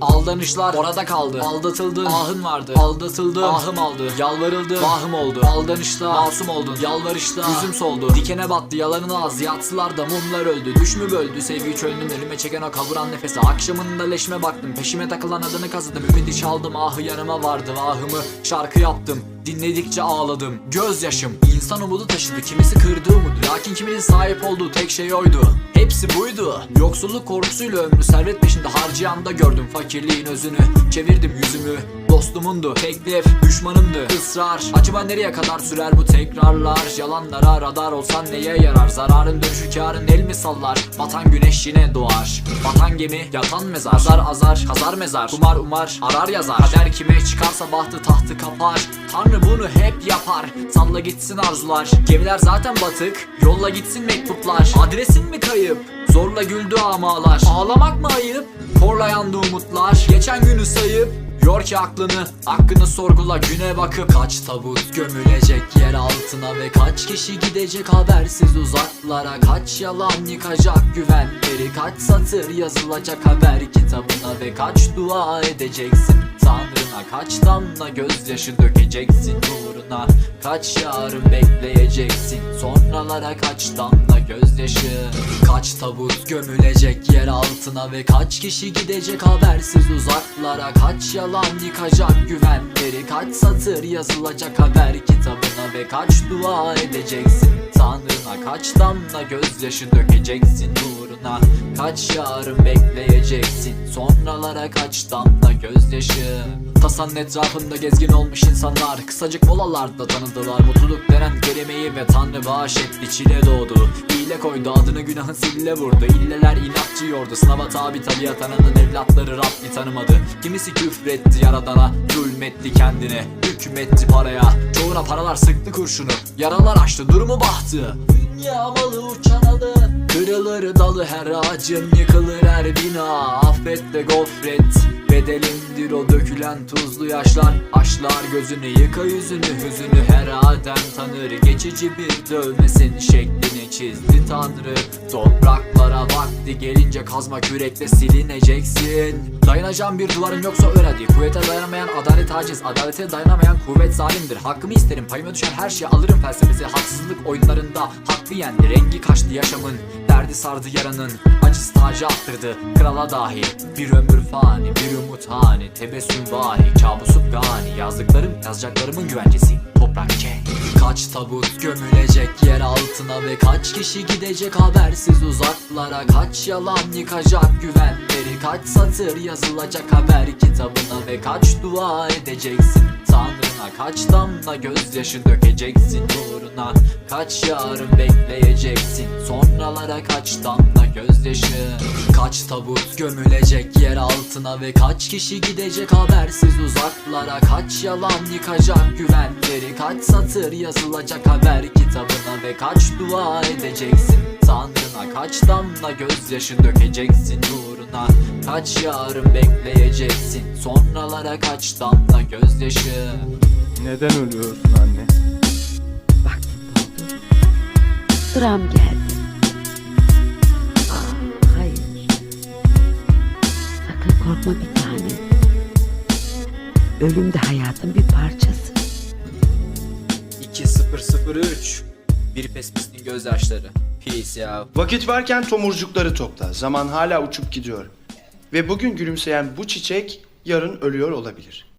Aldanışlar orada kaldı. Aldatıldı. Ahın vardı. Aldatıldı. Ahım aldı Yalvarıldı. Vahım oldu. Aldanışta masum oldun. Yalvarışta yüzüm soldu. Dikene battı. Yalanın az Yatsılarda mumlar öldü. Düş mü böldü. Sevgi çölünün Ölüme çeken o kavuran nefesi Akşamında leşme baktım. Peşime takılan adını kazıdım. Ümidi çaldım. Ahı yanıma vardı. Vahımı şarkı yaptım Dinledikçe ağladım. Gözyaşım. İnsan umudu taşıdı. Kimisi kırdı umudu Lakin kiminin sahip olduğu tek şey oydu. Hepsi buydu. Yoksulluk korkusuyla ömrü servet peşinde harcayan da gördüm Fakirliğin özünü. Çevirdim yüzümü Dostumundu Teklif düşmanımdı ısrar. Acaba nereye kadar sürer bu tekrarlar? Yalanlara radar olsan neye yarar? Zararın dönüşü karın el mi sallar? Batan güneş yine doğar. Batan gemi yatan mezar. Azar azar kazar mezar. Kumar umar arar yazar. Kader kime çıkarsa bahtı tahtı kapar. Tanrı bunu hep yapar. Salla gitsin arzular. Gemiler zaten batık. Yolla gitsin mektuplar. Adresin mi kayıp? Zorla güldü amalar. Ağlamak mı ayıp? Korla yandı umutlar. Geçen günü sayıp Yor ki aklını, hakkını sorgula güne bakıp Kaç tabut gömülecek yer altına ve kaç kişi gidecek habersiz uzaklara? Kaç yalan yıkacak güvenleri, kaç satır yazılacak haber kitabına Ve kaç dua edeceksin Tanrına, kaç damla gözyaşı dökeceksin uğruna Kaç yarın bekleyeceksin, sonralara? Kaç damla gözyaşı? Kaç tabut gömülecek yer altına ve kaç kişi gidecek habersiz uzaklara? Kaç yalan yıkacak güvenleri. Kaç satır yazılacak haber kitabına Ve kaç dua edeceksin? Tanrına Kaç damla gözyaşı dökeceksin uğruna Kaç yarın bekleyeceksin? Sonralara kaç damla gözyaşı? Tasanın etrafında gezgin olmuş insanlar. Kısacık molalarda tanıdılar Mutluluk denen kelimeyi ve Tanrı bağış etti Çile doğdu. Hile koydu adını günahın sille vurdu. İlleler inatçı yordu. Sınava tabi tabiat ananın evlatları Rabbi tanımadı. Kimisi küfretti yaradana Zulmetti kendine Hükmetti paraya. Çoğuna paralar sıktı kurşunu Yaralar açtı durumu bahtı. Dünya malı uçan alı Kırılır dalı her ağacın Yıkılır her bina. Affet de gofret Bedelindir o dökülen tuzlu yaşlar. Aşlar gözünü yıka yüzünü hüzünü her adem tanır. Geçici bir dövmesin şeklini çizdi tanrı. Topraklara vakti gelince kazma kürekle silineceksin. Dayanacağım bir duvarın yoksa öl hadi. Kuvvete dayanamayan adalet aciz. Adalete dayanamayan kuvvet zalimdir. Hakkımı isterim. Payıma düşen her şeyi alırım. Felsefesi Haksızlık oyunlarında hakkı yendi Rengi kaçtı yaşamın sardı yaranın Acısı tacı attırdı. Krala dahi Bir ömür fani Bir umut hani. Tebessüm vahi Kabusum gani. Yazdıklarım yazacaklarımın güvencesi Toprak K Kaç tabut gömülecek yer altına Ve kaç kişi gidecek habersiz uzaklara? Kaç yalan yıkacak güvenleri? Kaç satır yazılacak haber kitabına Ve kaç dua edeceksin Tanrına Kaç damla gözyaşı dökeceksin uğruna? Kaç yarın bekleyeceksin? Sonralara kaç damla gözyaşı? Kaç tabut gömülecek yer altına Ve kaç kişi gidecek habersiz uzaklara? Kaç yalan yıkacak güvenleri? Kaç satır yazılacak haber kitabına Ve kaç dua edeceksin Tanrına? Kaç damla gözyaşı dökeceksin uğruna Kaç yarın bekleyeceksin Sonralara kaç damla gözyaşı Neden ölüyorsun anne? Doldu. Sıram geldi. Ah, hayır. Sakın korkma bir tane. Ölüm de hayatın bir parçası. 2003 Bir pesimistin gözyaşları Peace ya Vakit varken tomurcukları topla. Zaman hala uçup gidiyor. Ve bugün gülümseyen bu çiçek yarın ölüyor olabilir.